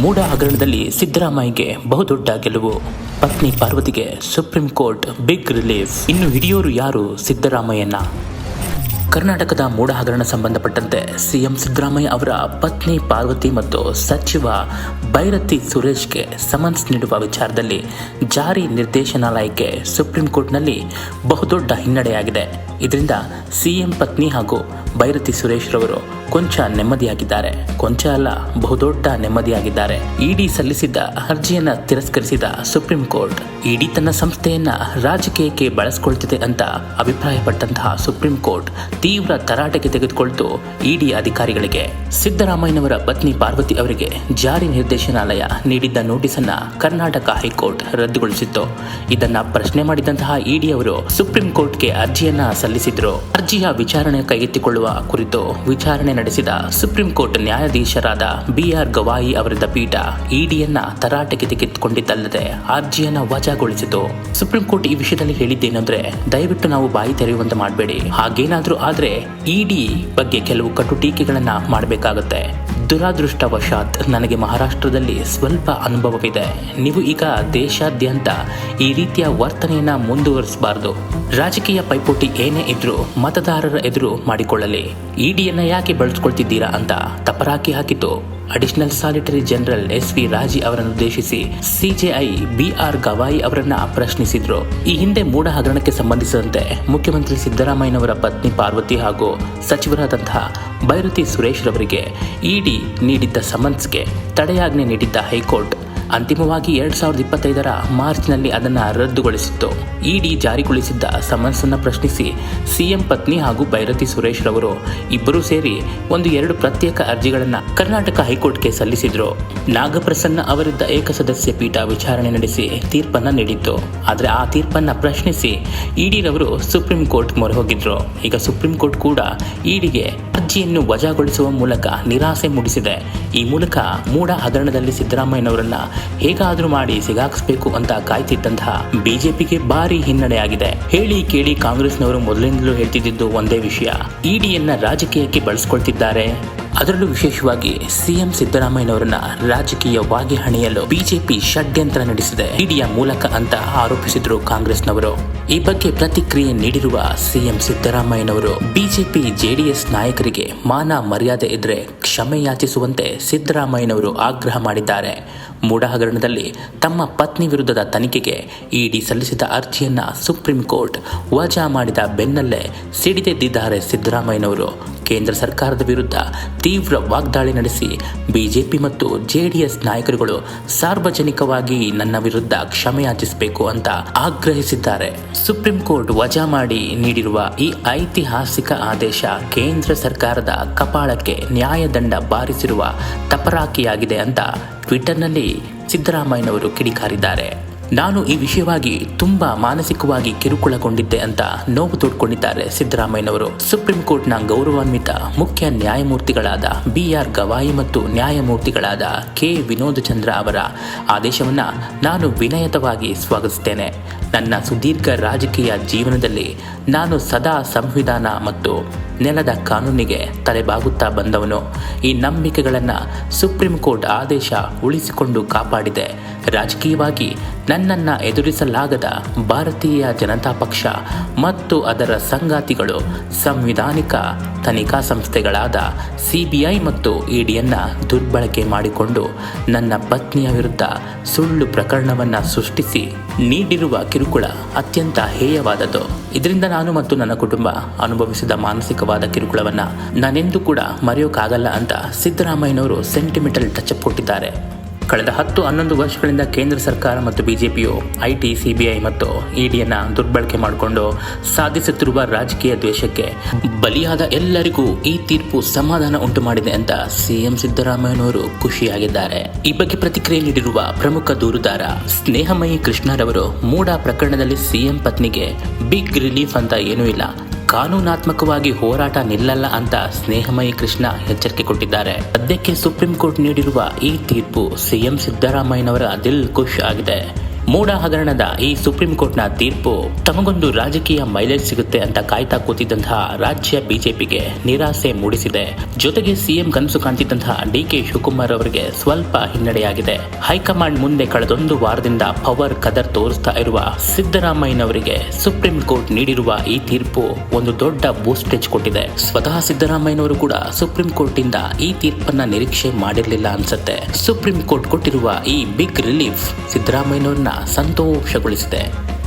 ಮೂಡ ಹಗರಣದಲ್ಲಿ ಸಿದ್ದರಾಮಯ್ಯಗೆ ಬಹುದೊಡ್ಡ ಗೆಲುವು. ಪತ್ನಿ ಪಾರ್ವತಿಗೆ ಸುಪ್ರೀಂ ಕೋರ್ಟ್ ಬಿಗ್ ರಿಲೀಫ್. ಇನ್ನು ಹಿಡಿಯೋರು ಯಾರು ಸಿದ್ದರಾಮಯ್ಯನ? ಕರ್ನಾಟಕದ ಮೂಡ ಹಗರಣ ಸಂಬಂಧಪಟ್ಟಂತೆ ಸಿಎಂ ಸಿದ್ದರಾಮಯ್ಯ ಅವರ ಪತ್ನಿ ಪಾರ್ವತಿ ಮತ್ತು ಸಚಿವ ಭೈರತಿ ಸುರೇಶ್ಗೆ ಸಮನ್ಸ್ ನೀಡುವ ವಿಚಾರದಲ್ಲಿ ಜಾರಿ ನಿರ್ದೇಶನಾಲಯಕ್ಕೆ ಸುಪ್ರೀಂ ಕೋರ್ಟ್ನಲ್ಲಿ ಬಹುದೊಡ್ಡ ಹಿನ್ನಡೆಯಾಗಿದೆ. ಇದರಿಂದ ಸಿಎಂ ಪತ್ನಿ ಹಾಗೂ ಭೈರತಿ ಸುರೇಶ್ ರವರು ಕೊಂಚ ನೆಮ್ಮದಿಯಾಗಿದ್ದಾರೆ. ಕೊಂಚ ಅಲ್ಲ, ಬಹುದೊಡ್ಡ ನೆಮ್ಮದಿಯಾಗಿದ್ದಾರೆ. ಇಡಿ ಸಲ್ಲಿಸಿದ್ದ ಅರ್ಜಿಯನ್ನು ತಿರಸ್ಕರಿಸಿದ ಸುಪ್ರೀಂ ಕೋರ್ಟ್, ಇಡಿ ತನ್ನ ಸಂಸ್ಥೆಯನ್ನ ರಾಜಕೀಯಕ್ಕೆ ಬಳಸಿಕೊಳ್ತಿದೆ ಅಂತ ಅಭಿಪ್ರಾಯಪಟ್ಟಂತಹ ಸುಪ್ರೀಂ ಕೋರ್ಟ್ ತೀವ್ರ ತರಾಟೆಗೆ ತೆಗೆದುಕೊಳ್ತು ಇಡಿ ಅಧಿಕಾರಿಗಳಿಗೆ. ಸಿದ್ದರಾಮಯ್ಯನವರ ಪತ್ನಿ ಪಾರ್ವತಿ ಅವರಿಗೆ ಜಾರಿ ನಿರ್ದೇಶನಾಲಯ ನೀಡಿದ್ದ ನೋಟಿಸ್ ಅನ್ನ ಕರ್ನಾಟಕ ಹೈಕೋರ್ಟ್ ರದ್ದುಗೊಳಿಸಿತ್ತು. ಇದನ್ನ ಪ್ರಶ್ನೆ ಮಾಡಿದಂತಹ ಇಡಿ ಅವರು ಸುಪ್ರೀಂ ಕೋರ್ಟ್ಗೆ ಅರ್ಜಿಯನ್ನ ಸಲ್ಲಿಸಿದ್ರು. ಅರ್ಜಿಯ ವಿಚಾರಣೆ ಕೈಗೆತ್ತಿಕೊಳ್ಳುವ ಕುರಿತು ವಿಚಾರಣೆ ನಡೆಸಿದ ಸುಪ್ರೀಂ ಕೋರ್ಟ್ ನ್ಯಾಯಾಧೀಶರಾದ ಬಿಆರ್ ಗವಾಯಿ ಅವರಿದ್ದ ಪೀಠ ಇಡಿಯನ್ನ ತರಾಟೆಗೆ ತೆಗೆದುಕೊಂಡಿದ್ದಲ್ಲದೆ ಅರ್ಜಿಯನ್ನ ವಜಾಗೊಳಿಸಿತು. ಸುಪ್ರೀಂ ಕೋರ್ಟ್ ಈ ವಿಷಯದಲ್ಲಿ ಹೇಳಿದ್ದೇನೆಂದ್ರೆ, ದಯವಿಟ್ಟು ನಾವು ಬಾಯಿ ತೆರೆಯುವಂತೆ ಮಾಡಬೇಡಿ. ಹಾಗೇನಾದ್ರೂ ಆದ್ರೆ ಇಡಿ ಬಗ್ಗೆ ಕೆಲವು ಕಟು ಟೀಕೆಗಳನ್ನು ಮಾಡಬೇಕಾಗುತ್ತೆ. ದುರಾದೃಷ್ಟವಶಾತ್ ನನಗೆ ಮಹಾರಾಷ್ಟ್ರದಲ್ಲಿ ಸ್ವಲ್ಪ ಅನುಭವವಿದೆ. ನೀವು ಈಗ ದೇಶಾದ್ಯಂತ ಈ ರೀತಿಯ ವರ್ತನೆಯನ್ನ ಮುಂದುವರಿಸಬಾರದು. ರಾಜಕೀಯ ಪೈಪೋಟಿ ಏನೇ ಇದ್ರೂ ಮತದಾರರ ಎದುರು ಮಾಡಿಕೊಳ್ಳಲಿ. ಇಡಿಯನ್ನ ಯಾಕೆ ಬಳಸ್ಕೊಳ್ತಿದ್ದೀರಾ ಅಂತ ತಪರಾಕಿ ಹಾಕಿತು. Additional solicitor general S V Raju ಅವರನ್ನು ಉದ್ದೇಶಿಸಿ ಸಿಜೆಐ ಬಿಆರ್ ಗವಾಯಿ ಅವರನ್ನ ಪ್ರಶ್ನಿಸಿದ್ರು. ಈ ಹಿಂದೆ ಮೂಡ ಹಗರಣಕ್ಕೆ ಸಂಬಂಧಿಸಿದಂತೆ ಮುಖ್ಯಮಂತ್ರಿ ಸಿದ್ದರಾಮಯ್ಯನವರ ಪತ್ನಿ ಪಾರ್ವತಿ ಹಾಗೂ ಸಚಿವರಾದಂತಹ ಭೈರತಿ ಸುರೇಶ್ ರವರಿಗೆ ಇಡಿ ನೀಡಿದ್ದ ಸಮನ್ಸ್ಗೆ ತಡೆಯಾಜ್ಞೆ ನೀಡಿದ್ದ ಹೈಕೋರ್ಟ್. ಅಂತಿಮವಾಗಿ ಎರಡ್ ಸಾವಿರದ ಇಪ್ಪತ್ತೈದರ ಮಾರ್ಚ್ನಲ್ಲಿ ಅದನ್ನು ರದ್ದುಗೊಳಿಸಿತ್ತು. ಇಡಿ ಜಾರಿಗೊಳಿಸಿದ್ದ ಸಮನ್ಸ್ ಅನ್ನು ಪ್ರಶ್ನಿಸಿ ಸಿಎಂ ಪತ್ನಿ ಹಾಗೂ ಭೈರತಿ ಸುರೇಶ್ ರವರು ಇಬ್ಬರೂ ಸೇರಿ ಒಂದು ಎರಡು ಪ್ರತ್ಯೇಕ ಅರ್ಜಿಗಳನ್ನು ಕರ್ನಾಟಕ ಹೈಕೋರ್ಟ್ಗೆ ಸಲ್ಲಿಸಿದ್ರು. ನಾಗಪ್ರಸನ್ನ ಅವರಿದ್ದ ಏಕಸದಸ್ಯ ಪೀಠ ವಿಚಾರಣೆ ನಡೆಸಿ ತೀರ್ಪನ್ನ ನೀಡಿತ್ತು. ಆದರೆ ಆ ತೀರ್ಪನ್ನ ಪ್ರಶ್ನಿಸಿ ಇಡಿರವರು ಸುಪ್ರೀಂ ಕೋರ್ಟ್ ಮೊರೆ ಹೋಗಿದ್ರು ಈಗ ಸುಪ್ರೀಂ ಕೋರ್ಟ್ ಕೂಡ ಇಡಿಗೆ ಅರ್ಜಿಯನ್ನು ವಜಾಗೊಳಿಸುವ ಮೂಲಕ ನಿರಾಸೆ ಮೂಡಿಸಿದೆ. ಈ ಮೂಲಕ ಮೂಡ ಹಗರಣದಲ್ಲಿ ಸಿದ್ದರಾಮಯ್ಯನವರನ್ನ ಹೇಗಾದ್ರೂ ಮಾಡಿ ಸಿಗಾಕಿಸಬೇಕು ಅಂತ ಕಾಯ್ತಿದ್ದಂತಹ ಬಿಜೆಪಿಗೆ ಭಾರಿ ಹಿನ್ನಡೆಯಾಗಿದೆ. ಹೇಳಿ ಕೇಳಿ ಕಾಂಗ್ರೆಸ್ನವರು ಮೊದಲಿಂದಲೂ ಹೇಳ್ತಿದ್ದು ಒಂದೇ ವಿಷಯ. ಇಡಿಯನ್ನ ರಾಜಕೀಯಕ್ಕೆ ಬಳಸ್ಕೊಳ್ತಿದ್ದಾರೆ. ಅದರಲ್ಲೂ ವಿಶೇಷವಾಗಿ ಸಿಎಂ ಸಿದ್ದರಾಮಯ್ಯನವರನ್ನ ರಾಜಕೀಯವಾಗಿ ಹಣಿಯಲು ಬಿಜೆಪಿ ಷಡ್ಯಂತ್ರ ನಡೆಸಿದೆ. ಇಡಿಯ ಮೂಲಕ ಅಂತ ಆರೋಪಿಸಿದ್ರು ಕಾಂಗ್ರೆಸ್ನವರು. ಈ ಬಗ್ಗೆ ಪ್ರತಿಕ್ರಿಯೆ ನೀಡಿರುವ ಸಿಎಂ ಸಿದ್ದರಾಮಯ್ಯನವರು, ಬಿಜೆಪಿ ಜೆಡಿಎಸ್ ನಾಯಕರಿಗೆ ಮಾನ ಮರ್ಯಾದೆ ಇದ್ರೆ ಕ್ಷಮೆ ಯಾಚಿಸುವಂತೆ ಸಿದ್ದರಾಮಯ್ಯನವರು ಆಗ್ರಹ ಮಾಡಿದ್ದಾರೆ. ಮೂಡ ಹಗರಣದಲ್ಲಿ ತಮ್ಮ ಪತ್ನಿ ವಿರುದ್ಧದ ತನಿಖೆಗೆ ಇಡಿ ಸಲ್ಲಿಸಿದ ಅರ್ಜಿಯನ್ನ ಸುಪ್ರೀಂ ಕೋರ್ಟ್ ವಜಾ ಮಾಡಿದ ಬೆನ್ನಲ್ಲೇ ಸಿಡಿದೆದ್ದಿದ್ದಾರೆ ಸಿದ್ದರಾಮಯ್ಯನವರು. ಕೇಂದ್ರ ಸರ್ಕಾರದ ವಿರುದ್ಧ ತೀವ್ರ ವಾಗ್ದಾಳಿ ನಡೆಸಿ ಬಿಜೆಪಿ ಮತ್ತು ಜೆಡಿಎಸ್ ನಾಯಕರುಗಳು ಸಾರ್ವಜನಿಕವಾಗಿ ನನ್ನ ವಿರುದ್ಧ ಕ್ಷಮೆಯಾಚಿಸಬೇಕು ಅಂತ ಆಗ್ರಹಿಸಿದ್ದಾರೆ. ಸುಪ್ರೀಂ ಕೋರ್ಟ್ ವಜಾ ಮಾಡಿ ನೀಡಿರುವ ಈ ಐತಿಹಾಸಿಕ ಆದೇಶ ಕೇಂದ್ರ ಸರ್ಕಾರದ ಕಪಾಳಕ್ಕೆ ನ್ಯಾಯದಂಡ ಬಾರಿಸಿರುವ ತಪರಾಕಿಯಾಗಿದೆ ಅಂತ ಟ್ವಿಟರ್ನಲ್ಲಿ ಸಿದ್ದರಾಮಯ್ಯನವರು ಕಿಡಿಕಾರಿದ್ದಾರೆ. ನಾನು ಈ ವಿಷಯವಾಗಿ ತುಂಬಾ ಮಾನಸಿಕವಾಗಿ ಕಿರುಕುಳಗೊಂಡಿದ್ದೆ ಅಂತ ನೋವು ತೋಡ್ಕೊಂಡಿದ್ದಾರೆ ಸಿದ್ದರಾಮಯ್ಯನವರು. ಸುಪ್ರೀಂ ಕೋರ್ಟ್ನ ಗೌರವಾನ್ವಿತ ಮುಖ್ಯ ನ್ಯಾಯಮೂರ್ತಿಗಳಾದ ಬಿ ಆರ್ ಗವಾಯಿ ಮತ್ತು ನ್ಯಾಯಮೂರ್ತಿಗಳಾದ ಕೆ. ವಿನೋದ್ ಚಂದ್ರ ಅವರ ಆದೇಶವನ್ನ ನಾನು ವಿನಯತವಾಗಿ ಸ್ವಾಗತಿಸುತ್ತೇನೆ ನನ್ನ ಸುದೀರ್ಘ ರಾಜಕೀಯ ಜೀವನದಲ್ಲಿ ನಾನು ಸದಾ ಸಂವಿಧಾನ ಮತ್ತು ನೆಲದ ಕಾನೂನಿಗೆ ತಲೆಬಾಗುತ್ತಾ ಬಂದವನು. ಈ ನಂಬಿಕೆಗಳನ್ನು ಸುಪ್ರೀಂ ಕೋರ್ಟ್ ಆದೇಶ ಉಳಿಸಿಕೊಂಡು ಕಾಪಾಡಿದೆ. ರಾಜಕೀಯವಾಗಿ ನನ್ನನ್ನು ಎದುರಿಸಲಾಗದ ಭಾರತೀಯ ಜನತಾ ಪಕ್ಷ ಮತ್ತು ಅದರ ಸಂಗಾತಿಗಳು ಸಂವಿಧಾನಿಕ ತನಿಖಾ ಸಂಸ್ಥೆಗಳಾದ ಸಿಬಿಐ ಮತ್ತು ಇಡಿಯನ್ನು ದುರ್ಬಳಕೆ ಮಾಡಿಕೊಂಡು ನನ್ನ ಪತ್ನಿಯ ವಿರುದ್ಧ ಸುಳ್ಳು ಪ್ರಕರಣವನ್ನು ಸೃಷ್ಟಿಸಿ ನೀಡಿರುವ ಕಿರುಕುಳ ಅತ್ಯಂತ ಹೇಯವಾದದ್ದು. ಇದರಿಂದ ನಾನು ಮತ್ತು ನನ್ನ ಕುಟುಂಬ ಅನುಭವಿಸಿದ ಮಾನಸಿಕವಾದ ಕಿರುಕುಳವನ್ನು ನಾನೆಂದು ಕೂಡ ಮರೆಯೋಕ್ಕಾಗಲ್ಲ ಅಂತ ಸಿದ್ದರಾಮಯ್ಯನವರು ಸೆಂಟಿಮೆಂಟಲ್ ಟಚ್ ಕೊಟ್ಟಿದ್ದಾರೆ. ಕಳೆದ ಹತ್ತು ಹನ್ನೊಂದು ವರ್ಷಗಳಿಂದ ಕೇಂದ್ರ ಸರ್ಕಾರ ಮತ್ತು ಬಿಜೆಪಿಯು ಐಟಿ, ಸಿಬಿಐ ಮತ್ತು ಇಡಿಯನ್ನ ದುರ್ಬಳಕೆ ಮಾಡಿಕೊಂಡು ಸಾಧಿಸುತ್ತಿರುವ ರಾಜಕೀಯ ದ್ವೇಷಕ್ಕೆ ಬಲಿಯಾದ ಎಲ್ಲರಿಗೂ ಈ ತೀರ್ಪು ಸಮಾಧಾನ ಉಂಟು ಮಾಡಿದೆ ಅಂತ ಸಿಎಂ ಸಿದ್ದರಾಮಯ್ಯನವರು ಖುಷಿಯಾಗಿದ್ದಾರೆ. ಈ ಬಗ್ಗೆ ಪ್ರತಿಕ್ರಿಯೆ ನೀಡಿರುವ ಪ್ರಮುಖ ದೂರುದಾರ ಸ್ನೇಹಮಯಿ ಕೃಷ್ಣರವರು ಮೂಡ ಪ್ರಕರಣದಲ್ಲಿ ಸಿಎಂ ಪತ್ನಿಗೆ ಬಿಗ್ ರಿಲೀಫ್ ಅಂತ ಏನೂ ಇಲ್ಲ. ಕಾನೂನಾತ್ಮಕವಾಗಿ ಹೋರಾಟ ನಿಲ್ಲಲ್ಲ ಅಂತ ಸ್ನೇಹಮಯಿ ಕೃಷ್ಣ ಎಚ್ಚರಿಕೆ ಕೊಟ್ಟಿದ್ದಾರೆ. ಸದ್ಯಕ್ಕೆ ಸುಪ್ರೀಂ ಕೋರ್ಟ್ ನೀಡಿರುವ ಈ ತೀರ್ಪು ಸಿಎಂ ಸಿದ್ದರಾಮಯ್ಯನವರ ದಿಲ್ ಖುಷ್ ಆಗಿದೆ. ಮೂಡ ಹಗರಣದ ಈ ಸುಪ್ರೀಂ ಕೋರ್ಟ್ನ ತೀರ್ಪು ತಮಗೊಂದು ರಾಜಕೀಯ ಮೈಲೇಜ್ ಸಿಗುತ್ತೆ ಅಂತ ಕಾಯ್ತಾ ಕೂತಿದ್ದಂತಹ ರಾಜ್ಯ ಬಿಜೆಪಿಗೆ ನಿರಾಸೆ ಮೂಡಿಸಿದೆ. ಜೊತೆಗೆ ಸಿಎಂ ಕನಸು ಕಾಣ್ತಿದ್ದಂತಹ ಡಿ ಕೆ ಶಿವಕುಮಾರ್ ಅವರಿಗೆ ಸ್ವಲ್ಪ ಹಿನ್ನಡೆಯಾಗಿದೆ. ಹೈಕಮಾಂಡ್ ಮುಂದೆ ಕಳೆದೊಂದು ವಾರದಿಂದ ಪವರ್ ಕದರ್ ತೋರಿಸ್ತಾ ಇರುವ ಸಿದ್ದರಾಮಯ್ಯನವರಿಗೆ ಸುಪ್ರೀಂ ಕೋರ್ಟ್ ನೀಡಿರುವ ಈ ತೀರ್ಪು ಒಂದು ದೊಡ್ಡ ಬೂಸ್ಟೇಜ್ ಕೊಟ್ಟಿದೆ. ಸ್ವತಃ ಸಿದ್ದರಾಮಯ್ಯನವರು ಕೂಡ ಸುಪ್ರೀಂ ಕೋರ್ಟ್ ಈ ತೀರ್ಪನ್ನ ನಿರೀಕ್ಷೆ ಮಾಡಿರಲಿಲ್ಲ ಅನ್ಸುತ್ತೆ. ಸುಪ್ರೀಂ ಕೋರ್ಟ್ ಕೊಟ್ಟಿರುವ ಈ ಬಿಗ್ ರಿಲೀಫ್ ಸಿದ್ದರಾಮಯ್ಯನವ್ರನ್ನ santo, Jesucristo.